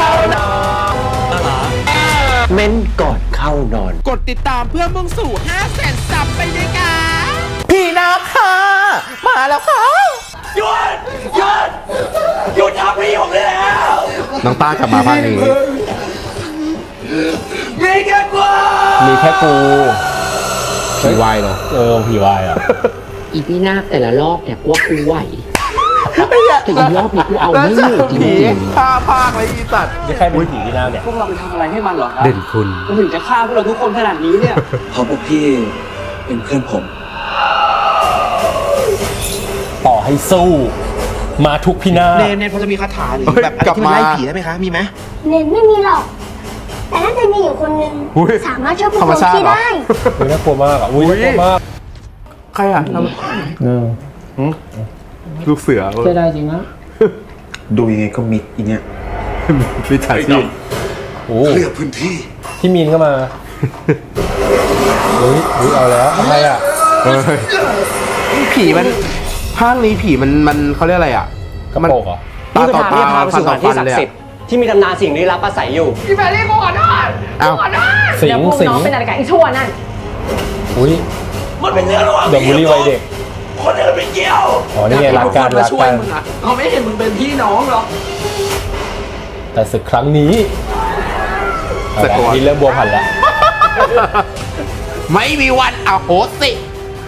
เข้านอนเม้นก่อนเข้านอน กดติดตามเพื่อมุ่งสู่5แสนซับไปด้วยกันพี่นาคามาแล้วค่ะน้องต้ากลับมาภาคนี้มีแค่กูมีแค่กูผีวายเหรอเออผีวายอะ อีพี่นาคแต่ละรอบเนี่ยว่ากูไหว แต่อีรอบนี้กูเอาไม่อยู่จริงฆ่าภาคเลยอีสัตว์นี่ใครเป็นผีที่นั่งเนี่ยพวกเราไปทำอะไรให้มันเหรอครับเด่นคุณมันถึงจะฆ่าพวกเราทุกคนขนาดนี้เนี่ยเพราะพวกพี่เป็นเพื่อนผม ต่อให้สู้ มาทุกพินาศเนนเนนพอจะมีคาถาหรือเฮ้ยแบบอะไรกลับที่มันมาไล่ผีได้ไหมคะมีไหมเนนไม่มีหรอกแต่น่าจะมีอยู่คนหนึ่งอุ๊ยสามารถช่วยพวกธรรมเราชาติที่เหรอได้อุ้ยน่ากลัวมากอะอุ้ยน่ากลัวมากใครอะเออ ลูกเสือๆจะได้จริงนะดูยังไงก็มิดอีเนี่ยวิชาชีพโอ้เคลียร์พื้นที่พี่มีนก็มาอุ้ยอุ้ยเอาแล้วทำไมอะเฮ้ยผีมันภาคนี้ผีมันมันเขาเรียกอะไรอะกระโปรงเหรอตานี่คือต่อทางตาที่จะพาไปสู่สถานที่ศักดิ์สิทธิ์ที่มีตำนานสิ่งลี้ลับอาศัยอยู่เอ้าสิงสิงน้องเป็นอะไรกันไอ้ชั่วนั่นอุ้ยมันเป็นเรื่องระหว่างเด็กบุรีวัยเด็ก คนอื่นไปเกี่ยวอ๋อนี่ไงรักกันรักกันเขาไม่เห็นมึงเป็นพี่น้องหรอแต่ศึกครั้งนี้เอาละนี่เริ่มบัวพันธุ์แล้วไม่มีวันอโหสิ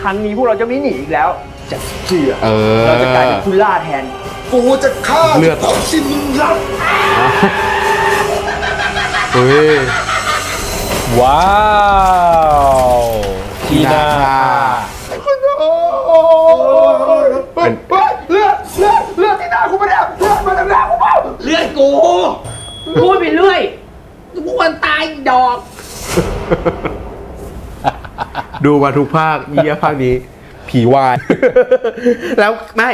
ครั้งนี้พวกเราจะไม่หนีอีกแล้ว จะเชื่อเออ เราจะกลายเป็นผู้ล่าแทนเลือดเฮ้ยว้าวทีนาเป็ ไปเรื่อยพวกมันตายดอก ดูมาทุกภาคเยี่ยภาคนี้ ผีวาย แล้วไม่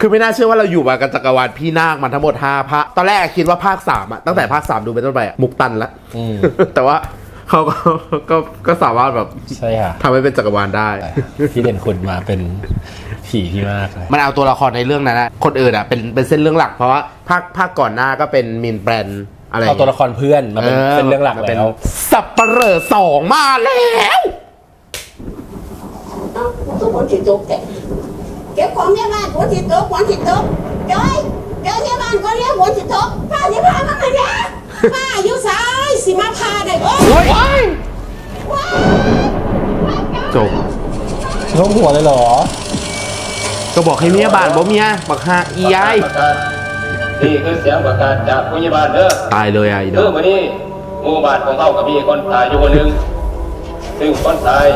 คือไม่น่าเชื่อว่าเราอยู่มากันจักรวาลพี่นาคมันทั้งหมด5ภาคตอนแรกคิดว่าภาค3อะตั้งแต่ภาค 3 ดูเป็นต้นไปอะมุกตันละอืม แต่ว่าเขาก็ก็ก็สามารถแบบใช่ค่ะทำให้เป็นจักรวาลได้ พี่เด่นคุณมาเป็นผีที่มากเลยมันเอาตัวละครในเรื่องนั้นนะคนอื่นอะเป็นเป็นเส้นเรื่องหลักเพราะว่าภาคภาคก่อนหน้าก็เป็นมินแบรน อะไรเอาตัวละครเพื่อนมาเป็นเป็นเรื่องหลักมาเป็นแล้วสับปะเหร่อสองมาแล้วทุกคนติดตกแต่เก็บของเนี่ยบ้านฝนติดตกฝนติดตกจอยเจอเนี่ยบ้านก็เรียกฝนติดตกพาที่พามาให้แล้วมาอยู่ซ้ายสิมาพาได้บ่โอ้ยจบร่วมหัวเลยเหรอ ก็บอกให้เมียบานบ่เมียบักฮาอียาย นี่คือเสียงประกาศจากผู้ใหญ่บ้านเด้อตายเลยอะอีดเด้ออกมื้อนี้หมู่บ้านของเขาก็มีคนตายอยู่คนหนึงซึ่งคนตาย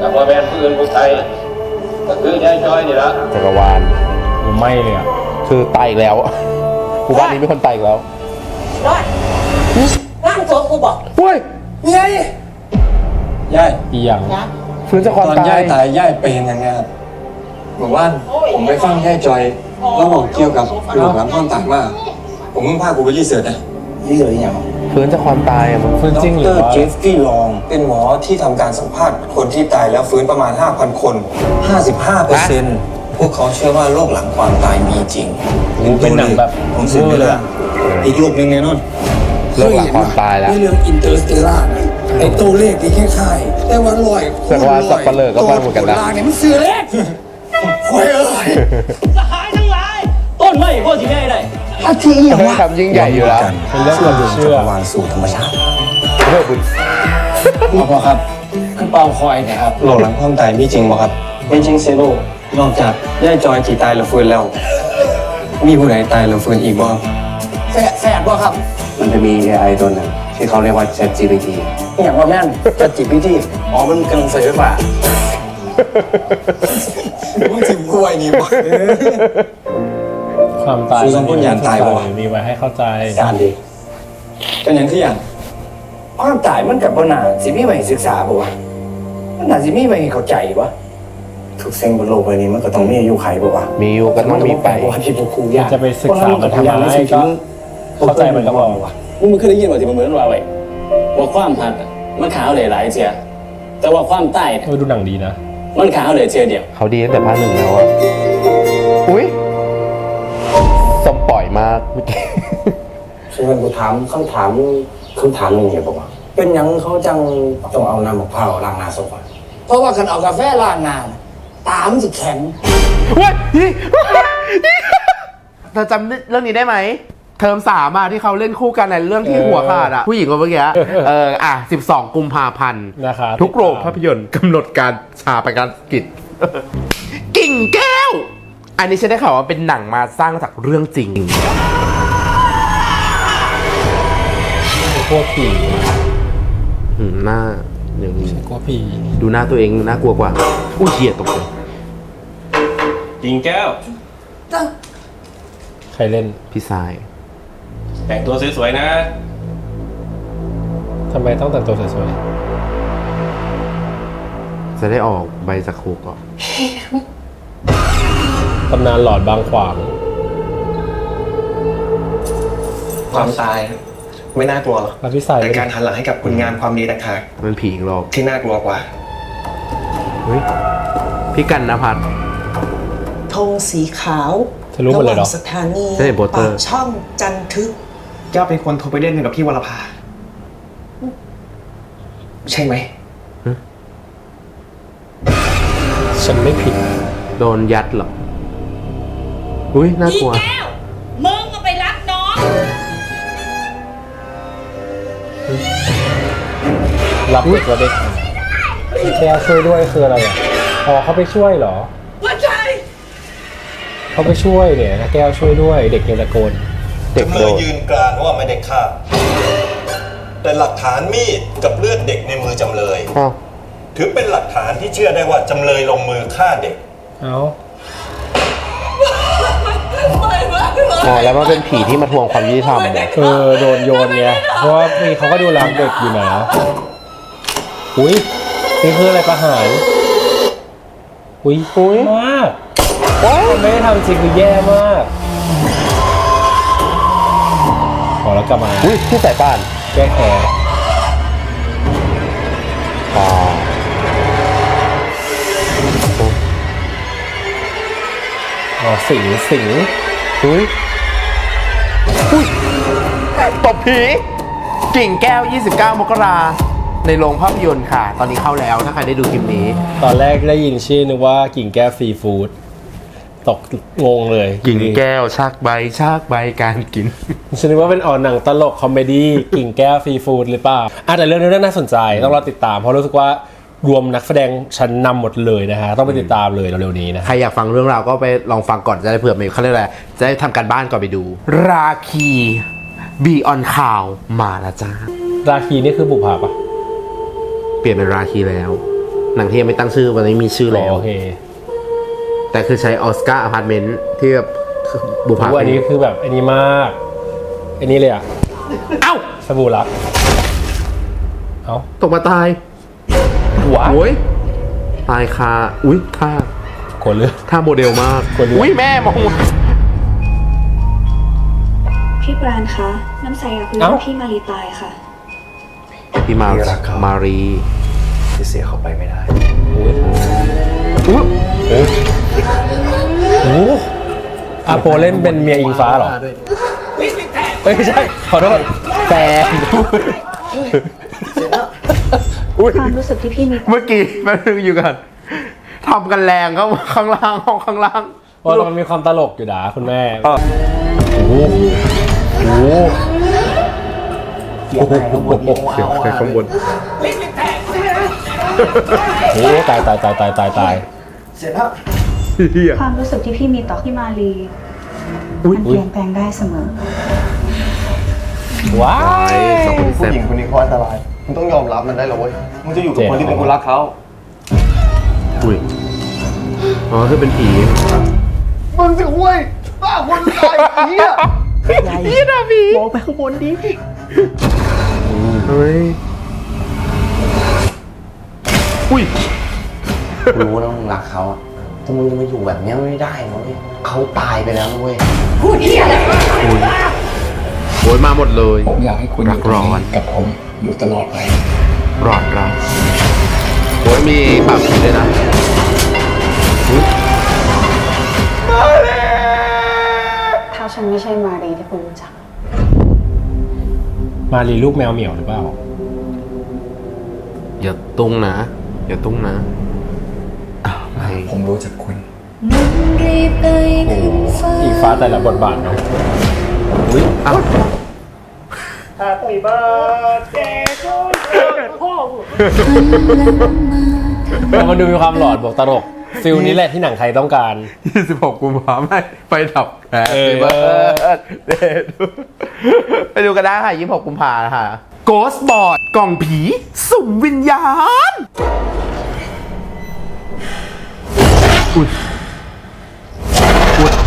กับว่าแม่นผู้อื่นผู้ไทยก็คือยายจอยนี่ละจักรวาลไม่เลยอะคือตายอีกแล้วหมู่บ้านนี้มีคนตายอีกแล้วรอดร่างตัวกูบอกเฮ้ยยายยายอีหยังฟื้นจากความตอนตายายยตายยายเป็นยังไงครับบอกว่าผมไปฟังแค่จอย แล้วบอกเกี่ยวกับกระดูกหลังท่อนต่างมากผมเพิ่งพากูไปรีเสิร์ชนะรีเสิร์ชอย่างฟื้นจากความตายอะมึงฟื้นจริงหรือว่าเจฟฟี่ลองเป็นหมอที่ทำการสัมภาษณ์คนที่ตายแล้วฟื้นประมาณ 5,000 คน 55เปอร์เซ็นต์พวกเขาเชื่อว่าโรคหลังความตายมีจริงเป็นหนังแบบผมสืบไปแล้วอีกโรคหนึ่งแน่นอนเลิกหลังความตายแล้วในเรื่องอินเตอร์สเตลล่าไอ้ตัวเลขที่คล้ายๆแต่ว่าลอยแต่ว่าสับปะเลอก็บ้าเหมือนกันนะตัวล่างเนี่ยมันซื้อเลขโอ้ยเอ้ยต้ นไม้พ่อสิได้ได้อาทีอย่างเฮ้ยวะทำยิ่งใหญ่อยู่แล้วเป็นเรื่องความเชื่อจักรวาลสู่ธรรมชาติเฮ้ยบุญพ่อครับคือเป่าคอยนะครับโลกหลังความตายมีจริงบ่ครับมีจริงเซโลนอกจากย่ายจอยที่ตายแล้วฟื้นแล้ว มีผู้ใดตายแล้วฟื้นอีกบ่แฝดแฝดบ่ครับ มันจะมี AI ตัวหนึ่งที่เขาเรียกว่า ChatGPT อย่างว่าแม่นจะจิบพิธีอ๋อมันกำลังใส่ไฟฟ้ามึงถึงกล้วยนี่บ่ ความตายสุสานพ่นยานตายวะมีไว้ให้เข้าใจการดีเป็นอย่างที่อย่างความตายมันกับปัญหาสิมีไว้ให้ศึกษาบ่วะมันน่าสิมีไว้ให้เข้าใจวะทุกสิ่งบนโลกใบนี้มันก็ต้องมีอายุไขบ่วะมีอยู่ก็ต้องมีไปว่าที่พวกครูยากจะไปศึกษามันทำไมก็เข้าใจมันก็พอมึงมันเคยได้ยินว่าที่มันเหมือนว่าไว้ว่าความหักอะมันขาวเลยหลายเจียแต่ว่าความใต้เนี่ยเออดูหนังดีนะ มันขาวเลยเจียเดียว เขาดีตั้งแต่ภาคหนึ่งแล้วอะ อุ้ยสมปล่อยมากเมื่อกี้ฉะนั้นกูถามคำถามคำถามหนึ่งเนี่ยบอกว่า เป็นหยังเขาจังต้องเอาน้ำมะพร้าวล้างหน้าศพอะเพราะว่ากันเอากาแฟล้างหน้าน่ะตามันจะแข็งเว้ยนี่เธอจำเรื่องนี้ได้ไหม เทอมสามอะที่เขาเล่นคู่กันในเรื่องที่หัวขาดอะผู้หญิงคนเมื่อกี้อะเอออะสิบสองกุมภาพันธ์นะครับทุกโรงภาพยนตร์กำหนดการชาไปการกิจ กิ่งแก้ว อันนี้ฉันได้ข่าวว่าเป็นหนังมาสร้างจากเรื่องจริงกลัวผีอืมหน้าอย่างนี้กลัวผีดูหน้าตัวเองน่ากลัวกว่า อุ้ยเหี้ยตกเลยกิ่งแก้ว ใครเล่นพี่สายแต่งตัวสวยๆนะ ทำไมต้องแต่งตัวสวยจะได้ออกใบจากคุกอะๆ ตำนานหลอดบางขวาง ความตายไม่น่ากลัวหรอกแล้วพี่สายแต่เล่นการหันหลังให้กับคุณงามความดีต่างหากมันผีอีกรอบที่น่ากลัวกว่า เฮ้ยพี่กันนภัทร ธงสีขาวทะลุหมดเลยเหรอ สถานีใช่โปสเตอร์ปากช่องจันทึกแก้วเป็นคนโทรไปเล่นกับพี่วรภา ใช่ไหม ฉันไม่ผิด โดนยัดเหรอ อุ้ยน่ากลัวมึงก็ไปรับน้อง รับเด็กแล้วเด็กแกช่วยด้วยคืออะไรอะอ๋อเขาไปช่วยเหรอ ว่าใช่เขาไปช่วยเนี่ยนะแก้วช่วยด้วย เด็กยังตะโกนเด็กจำโดเลยนยืนกรานว่าไม่ได้ฆ่า แต่หลักฐานมีดกับเลือดเด็กในมือจำเลย อ้าวถือเป็นหลักฐานที่เชื่อได้ว่าจำเลยลงมือฆ่าเด็ก เอ้า อ๋อแล้วมันเป็นผีที่มาทวงความยุติธรรมเหรอเออโดนโยนไงเพราะว่ามีเขาก็ดูรักเด็กอยู่นะอุ้ยนี่คืออะไรประหารอุ้ยอุ้ยมากมันไม่ได้ทำจริงคือแย่มากขอแล้วกลับมาอุ้ยที่สายป่านแก้แค้นอ๋ออ๋อสิงสิงอุ้ยอุ้ย ตบผี กิ่งแก้ว 29 มกราในโรงภาพยนตร์ค่ะ ตอนนี้เข้าแล้วถ้าใครได้ดูคลิปนี้ ตอนแรกได้ยินชื่อนึกว่ากิ่งแก้วซีฟู้ดตกงงเลยกิ่งแก้วชักใบชักใบการกิน ฉันนึกว่าเป็นอ่อนหนังตลกคอมเมดี้กิ่งแก้วซีฟู้ดหรือเปล่าอะแต่เรื่องนี้น่าสนใจต้องรอติดตามเพราะรู้สึกว่ารวมนักแสดงชั้นนำหมดเลยนะฮะ ต้องไปติดตามเลยเร็วๆนี้นะ ใครอยากฟังเรื่องราวก็ไปลองฟังก่อนจะได้เผื่อมีเขาเรียกอะไรจะได้ทำการบ้านก่อนไปดู ราคี บีออนข่าวมาแล้วจ้า ราคีนี่คือบุพาปะเปลี่ยนเป็นราคีแล้ว หนังที่ยังไม่ตั้งชื่อวันนี้มีชื่อแล้ว โอเคแต่คือใช้ออสการ์อพาร์ตเมนต์ที่แบบบุพาโอ้อันนี้คือแบบอันนี้มาก อันนี้เลยอะ เอ้าสบู่รัก เอ้าตกมาตายหัวโอ้ยตายคาอุ้ยท่าขนเลือดท่าโมเดลมากคนเดียวอุ้ยแม่มอง พี่ปราณคะน้ำใสอยากรู้เอ้า ว่าพี่มารีตายค่ะ พี่มาพี่รักเขา มารีที่เสียเขาไปไม่ได้ อุ้ยอุ้ยโอ้โหอาโปเล่นเป็นเมียอิงฟ้าเหรอเอ้ยไม่ใช่ขอโทษแฟนอุ้ยความรู้สึกที่พี่มีเมื่อกี้แป๊บนึงอยู่กันทำกันแรงเข้ามาข้างล่างห้องข้างล่างเพราะมันมีความตลกอยู่นะคุณแม่โอ้โห โอ้โหโอ้โหเสียงใครข้างบนโอ้โหตายตายตายตายตายตายเสร็จแล้วเฮียความรู้สึกที่พี่มีต่อพี่มารีอุ้ยมันเปลี่ยนแปลงได้เสมอ ว้าไอ้ยสองคนนี้ผู้แซ่บหญิงคนนี้เขาอันตรายมึงต้องยอมรับมันได้แล้วเว้ยมึงจะอยู่กับคนที่เป็นคนรักเขาอุ้ยอ๋อคือเป็นผีมึงสิเว้ยบ้าคนตายเหี้ยผีนะผีมองไปข้างบนดิเฮ้ยอุ้ยรู้แล้วมึงรักเขาอะแต่มึงจะมาอยู่แบบเนี้ยไม่ได้นะเว้ยเขาตายไปแล้วนะเว้ยโอ้ยมาหมดเลย ผมอยากให้คุณรักร้อนกับผมอยู่ตลอดไปรอดรักโอ้ยมีปรับผีด้วยนะ ฉันไม่ใช่มารีที่คุณรู้จัก มารีลูกแมวเหมียวหรือเปล่า อย่าตุ้งนะ อย่าตุ้งนะอ้าวไม่ผมรู้จักคุณอีฟ้าแต่ละบทบาทเนาะอุ้ยอ้าวแล้วมันดูมีความหลอนบวกตลก ฟิลนี้แหละที่หนังไทยต้องการ 26 กุมภาไม่ไปดับแผลเออเบิร์ดไปดูกันได้ค่ะ 26 กุมภาค่ะ Ghost Board กล่องผี สุ่มวิญญาณ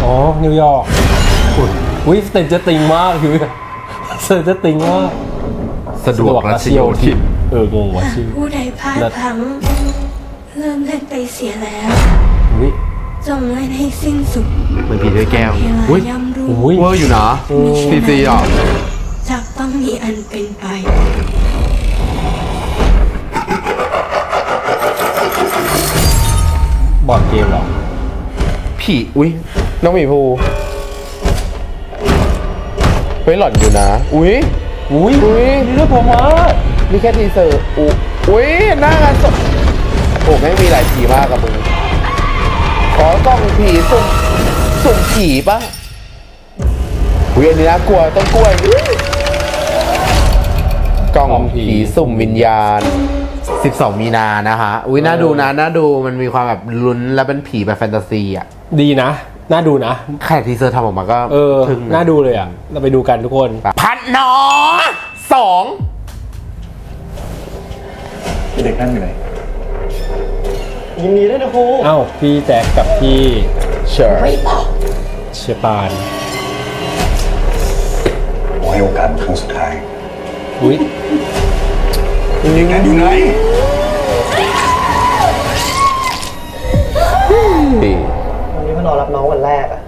อ๋อ นิวยอร์กอุ้ยสเตนเจอร์ติงมากคือสเตนเจอร์ติงมากสะดวกรัชโยธิน เอองงว่ะชื่อผู้ใดพลาดเลิศพลั้ง เริ่มเล่นไปเสียแล้วอุ้ยจงเล่นให้สิ้นสุดมันผีด้วยแก้วเวลาอุ้ยย่ำรุ่งอุ้ยเวอร์อยู่นะซีซีอะจะต้องมีอันเป็นไป บอร์ดเกมเหรอผีอุ้ยน้องหมีภูเฮ้ยหล่อนอยู่นะ อุ้ยอุ้ยอุ้ยนี่เรื่องผมอะนี่แค่ทีเซอร์อุ๊อุ้ยหน้างานศพ โอ้ไม่งมีหลายผีมากกับมึง ขอกล้องผีสุ่มสุ่มผีปะอุ้ยอันนี้น่ากลัวต้นกล้วยอุ๊ยกล้องผีสุ่มวิญญาณ 12 มีนานะคะอุ้ยน่าดูนะน่าดูมันมีความแบบลุ้นและเป็นผีแบบแฟนตาซีอะ ดีนะ น่าดูนะ แค่ทีเซอร์ทำออกมาก็เออทึ่งะน่าดูเลยอะ เราไปดูกันทุกคน พันหนอสองเด็กนั่งอยู่ไหน ยินดีด้วยนะครูเอ้าพี่แจ็คกับพี่เชิญเชยปานขอให้โอกาสครั้งสุดท้ายอุ้ยเด็กนั่นอยู่ไหนวันนี้พอนอรับน้องวันแรกอะ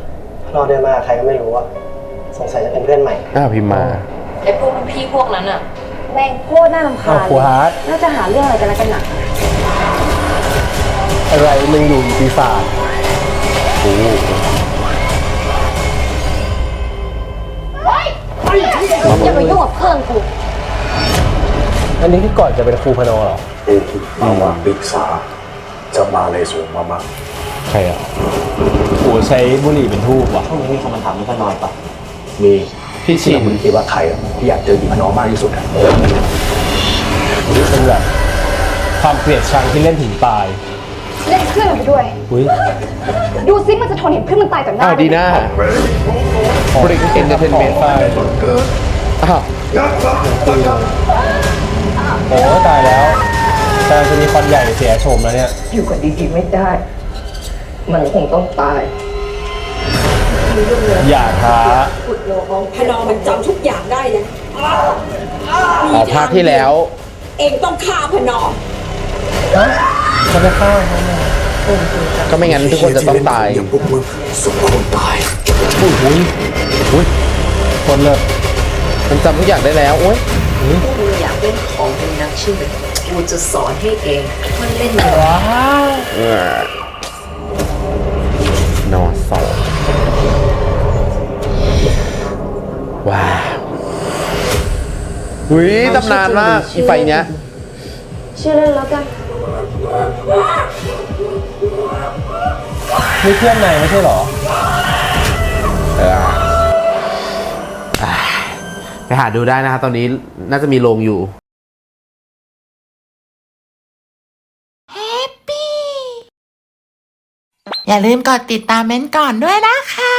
พอนอเดินมากับใครก็ไม่รู้อะสงสัยจะเป็นเพื่อนใหม่ อ้าวพิมพ์มาไอ้พวกพี่พวกนั้นอะแม่งโคตรน่ารำคาญครูฮาร์ดน่าจะหาเรื่องอะไรกันแล้วกันหนัก อะไรมึงอยู่ปีศาจอย่าไปยุ่งกับเพื่อนกู อันนี้คือก่อนจะเป็นครูพนอเหรอระหว่างบิ๊กสาจะมาเลยสูงมามากใครอะโอ้ใช้บุหรี่เป็นทูบว่ะช่วงนี้มีคนมาถามนี่พอนอปะมีพี่ชินคุณคิดว่าใครอะที่อยากเจออีพนอมากที่สุดอะนี่เป็นแบบความเกลียดชังที่เล่นถึงตาย เล่นเพื่อนไปด้วย อุ้ยดูซิมันจะทนเห็นเพื่อนมันตายต่อหน้าอ้าวดีน่าบริกเอนเตอร์เทนเมนต์ตายอ้าวโอ้ตายแล้วกำลังจะมีคอนใหญ่เสียโฉมแล้วเนี่ย อยู่กันดีๆไม่ได้ มันคงต้องตายอย่าท้าพนอมันจำทุกอย่างได้เลยอ๋อภาคที่แล้ว เองต้องฆ่าพนอ จะไม่ฆ่าเขาก็ไม่งั้นทุกคนจะต้องตายอย่างพวกมึงสมควรตายอุ้ยอุ้ยอุ้ยคนเลยมันจำทุกอย่างได้แล้วโอ้ยพวกมึงอยากเล่นของเป็นนักใช่ไหมกูจะสอนให้เองมันเล่นยังไงว้าวเออนอสองว้าวหุยตำนานมากอีไฟเนี้ย ชื่อเล่นแล้วกัน นี่เพื่อนนายไม่ใช่เหรอ เอออะไปหาดูได้นะฮะตอนนี้น่าจะมีโรงอยู่ อย่าลืมกดติดตามเม้นท์ก่อนด้วยนะคะ